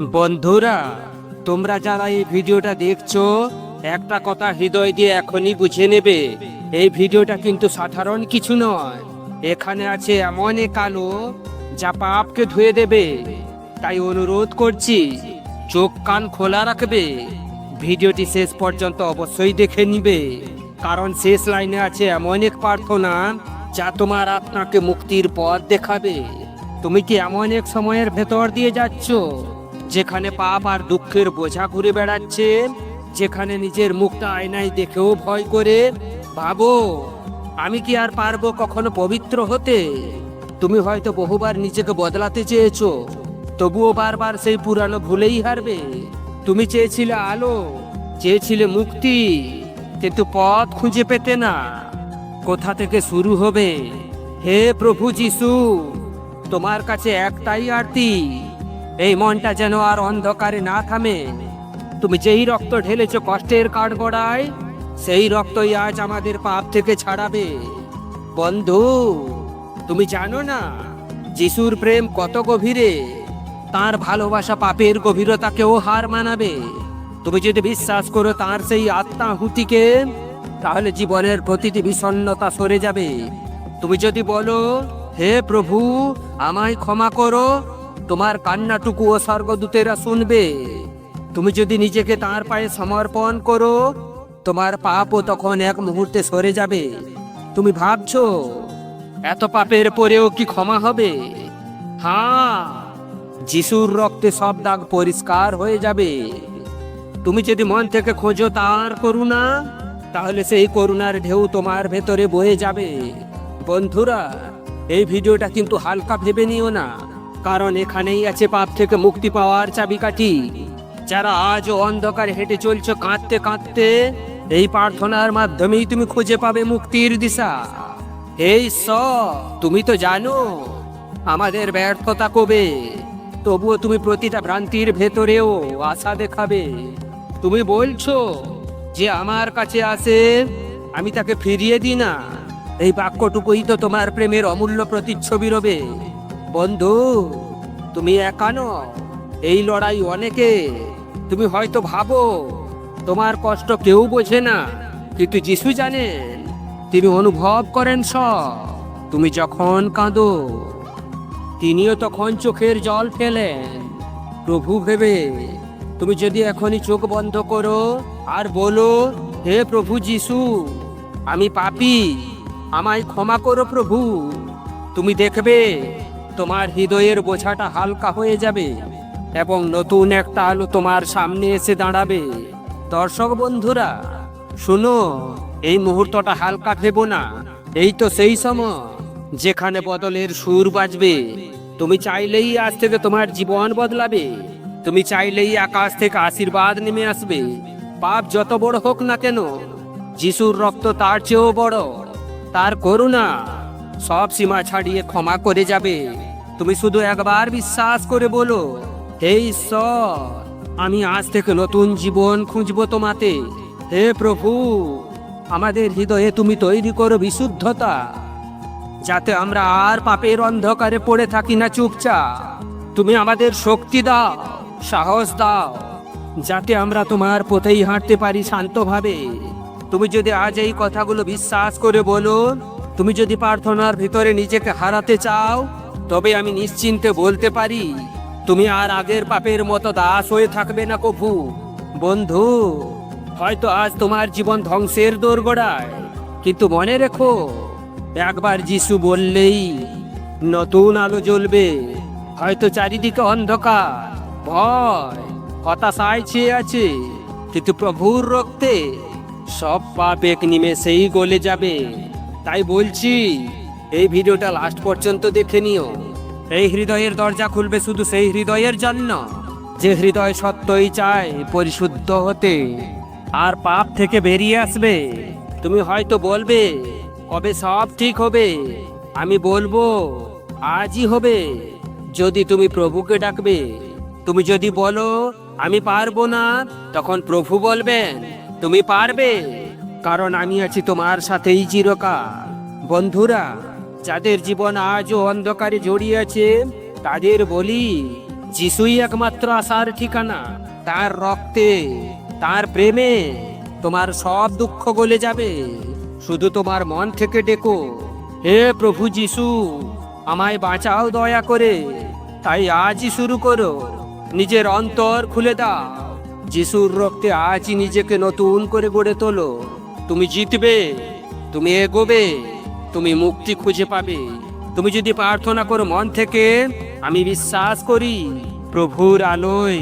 বন্ধুরা, তোমরা যারা এই ভিডিওটা দেখছ, একটা কথা হৃদয় দিয়ে এখনই বুঝে নেবে, এই ভিডিওটা কিন্তু সাধারণ কিছু নয়। এখানে আছে এমন এক আলো যা পাপকে ধুয়ে দেবে। তাই অনুরোধ করছি, চোখ কান খোলা রাখবে। ভিডিওটি শেষ পর্যন্ত অবশ্যই দেখে নিবে। কারণ শেষ লাইনে আছে এমন এক প্রার্থনা যা তোমার আত্মাকে মুক্তির পথ দেখাবে। তুমি কি এমন এক সময়ের ভেতর দিয়ে যাচ্ছ? যেখানে পাপ আর দুঃখের বোঝা ঘুরে বেড়াচ্ছে, যেখানে নিজের মুখটা আয়নায় দেখেও ভয় করে, ভাবো, আমি কি আর পারব কখনো পবিত্র হতে? তুমি হয়তো বহুবার নিজেকে বদলাতে চেয়েছো, তবুও বারবার সেই পুরানো ভুলেই হারবে। তুমি চেয়েছিলে আলো, চেয়েছিলে মুক্তি, কিন্তু পথ খুঁজে পেতে না। কোথা থেকে শুরু হবে? হে প্রভু যিশু, তোমার কাছে একটাই আরতি। এই মনটা যেন আর অন্ধকারে না থামে। তুমি যেই রক্ত ঢেলেছো কষ্টের কাঠগড়ায়, সেই রক্তই আজ আমাদের পাপ থেকে ছাড়াবে। বন্ধু, তুমি জানো না, যিশুর প্রেম কত গভীরে, তার ভালোবাসা পাপের গভীরতাকেও হার মানাবে। তুমি যদি বিশ্বাস করো তার সেই আত্মাহুতিকে তাহলে জীবনের প্রতিটি বিষণ্ণতা সরে যাবে। তুমি যদি বলো, হে প্রভু, আমায় ক্ষমা করো তোমার কান্নাটুকু ও স্বর্গদূতেরা শুনবে। তুমি যদি নিজেকে তার পায়ে সমর্পণ করো, তোমার পাপও তখন এক মুহূর্তে সরে যাবে। তুমি ভাবছ, এত পাপের পরেও কি ক্ষমা হবে? হ্যাঁ যিশুর রক্তে সব দাগ পরিষ্কার হয়ে যাবে। তুমি যদি মন থেকে খোঁজো তার করুণা, তাহলে সেই করুণার ঢেউ তোমার ভেতরে বয়ে যাবে। বন্ধুরা, এই ভিডিওটা কিন্তু হালকা ভেবে নিও না। কারণ এখানেই আছে পাপ থেকে মুক্তি পাওয়ার চাবিকাঠি। যারা আজও অন্ধকারে হেঁটে চলছো কাঁদতে কাঁদতে, এই প্রার্থনার মাধ্যমেই তুমি খুঁজে পাবে মুক্তির দিশা। এই স তুমি তো জানো, আমাদের ব্যর্থতা কবে? তবুও তুমি প্রতিটা ভ্রান্তির ভেতরেও আশা দেখাবে। তুমি বলছো যে আমার কাছে আসে, আমি তাকে ফিরিয়ে দিই না। এই বাক্যটুকুই তো তোমার প্রেমের অমূল্য প্রতিচ্ছবি রবে। বন্ধু, তুমি একানো এই লড়াই অনেকে, তুমি হয়তো ভাবো, তোমার কষ্ট কেউ বোঝে না। কিন্তু যিশু জানেন, তিনি অনুভব করেন সব। তুমি যখন কাঁদো, তিনিও তখন চোখের জল ফেলেন। প্রভু ভেবে, তুমি যদি এখনই চোখ বন্ধ করো আর বলো, হে প্রভু যিশু, আমি পাপি, আমায় ক্ষমা করো প্রভু। তুমি দেখবে তোমার হৃদয়ের বোঝাটা হালকা হয়ে যাবে এবং নতুন একটা আলো তোমার সামনে এসে দাঁড়াবে। দর্শক বন্ধুরা, শুনো, এই মুহূর্তটা হালকা ভেবো না। এই তো সেই সময় যেখানে বদলের সুর বাজবে। তুমি চাইলেই আজ থেকে তোমার জীবন বদলাবে। তুমি চাইলেই আকাশ থেকে আশীর্বাদ নেমে আসবে। পাপ যত বড় হোক না কেন, যিশুর রক্ত তার চেয়েও বড়। তার করুণা সব সীমা ছাড়িয়ে ক্ষমা করে যাবে। তুমি শুধু একবার বিশ্বাস করে বলো, হে ঈশ্বর, আমি আজ থেকে নতুন জীবন খুঁজবো তোমাতে। হে প্রভু, আমাদের হৃদয়ে তুমি তৈরি করো বিশুদ্ধতা, যাতে আমরা আর পাপের অন্ধকারে পড়ে থাকি না চুপচাপ। তুমি আমাদের শক্তি দাও, সাহস দাও, যাতে আমরা তোমার পথেই হাঁটতে পারি শান্তভাবে। তুমি যদি আজ এই কথাগুলো বিশ্বাস করে বলো, তুমি যদি প্রার্থনার ভিতরে নিজেকে হারাতে চাও তবে আমি নিশ্চিন্তে বলতে পারি, তুমি আর আগের পাপের মতো দাস হয়ে থাকবে না কভু। বন্ধু, হয়তো আজ তোমার জীবন ধ্বংসের দোরগোড়ায়, কিন্তু মনে রেখো, একবার যিশু বললেই নতুন আলো জ্বলবে, হয়তো চারিদিকে অন্ধকার, ভয়, হতাশায় ছেয়ে আছে, কিন্তু প্রভুর রক্তে সব পাপ এক নিমেষেই গলে যাবে। তাই বলছি এই ভিডিওটা লাস্ট পর্যন্ত দেখে নিও। এই হৃদয়ের দরজা খুলবে শুধু সেই হৃদয়ের জন্য। যে হৃদয় সত্যই চায়, পরিশুদ্ধ হতে। আর পাপ থেকে বেরিয়ে আসবে। তুমি হয়তো বলবে, কবে সব ঠিক হবে? আমি বলব, আজই হবে। যদি তুমি প্রভুকে ডাকবে, তুমি যদি বলো, আমি পারব না, তখন প্রভু বলবেন, তুমি পারবে। কারণ আমি আছি তোমার সাথেই চিরকাল। বন্ধুরা যাদের জীবন আজও অন্ধকারে জড়িয়ে আছে তাদের বলি, যিশুই একমাত্র আসার ঠিকানা, তার রক্তে, তার প্রেমে তোমার সব দুঃখ গলে যাবে। শুধু তোমার মন থেকে ডেকো, হে প্রভু যিশু, আমায় বাঁচাও দয়া করে, তাই আজই শুরু করো, নিজের অন্তর খুলে দাও। যিশুর রক্তে আজই নিজেকে নতুন করে গড়ে তোলো। তুমি জিতবে, তুমি এগোবে তুমি মুক্তি খুঁজে পাবে। তুমি যদি প্রার্থনা করো মন থেকে, আমি বিশ্বাস করি প্রভুর আলোয়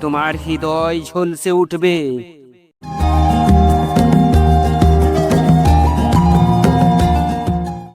তোমার হৃদয় ঝলসে উঠবে।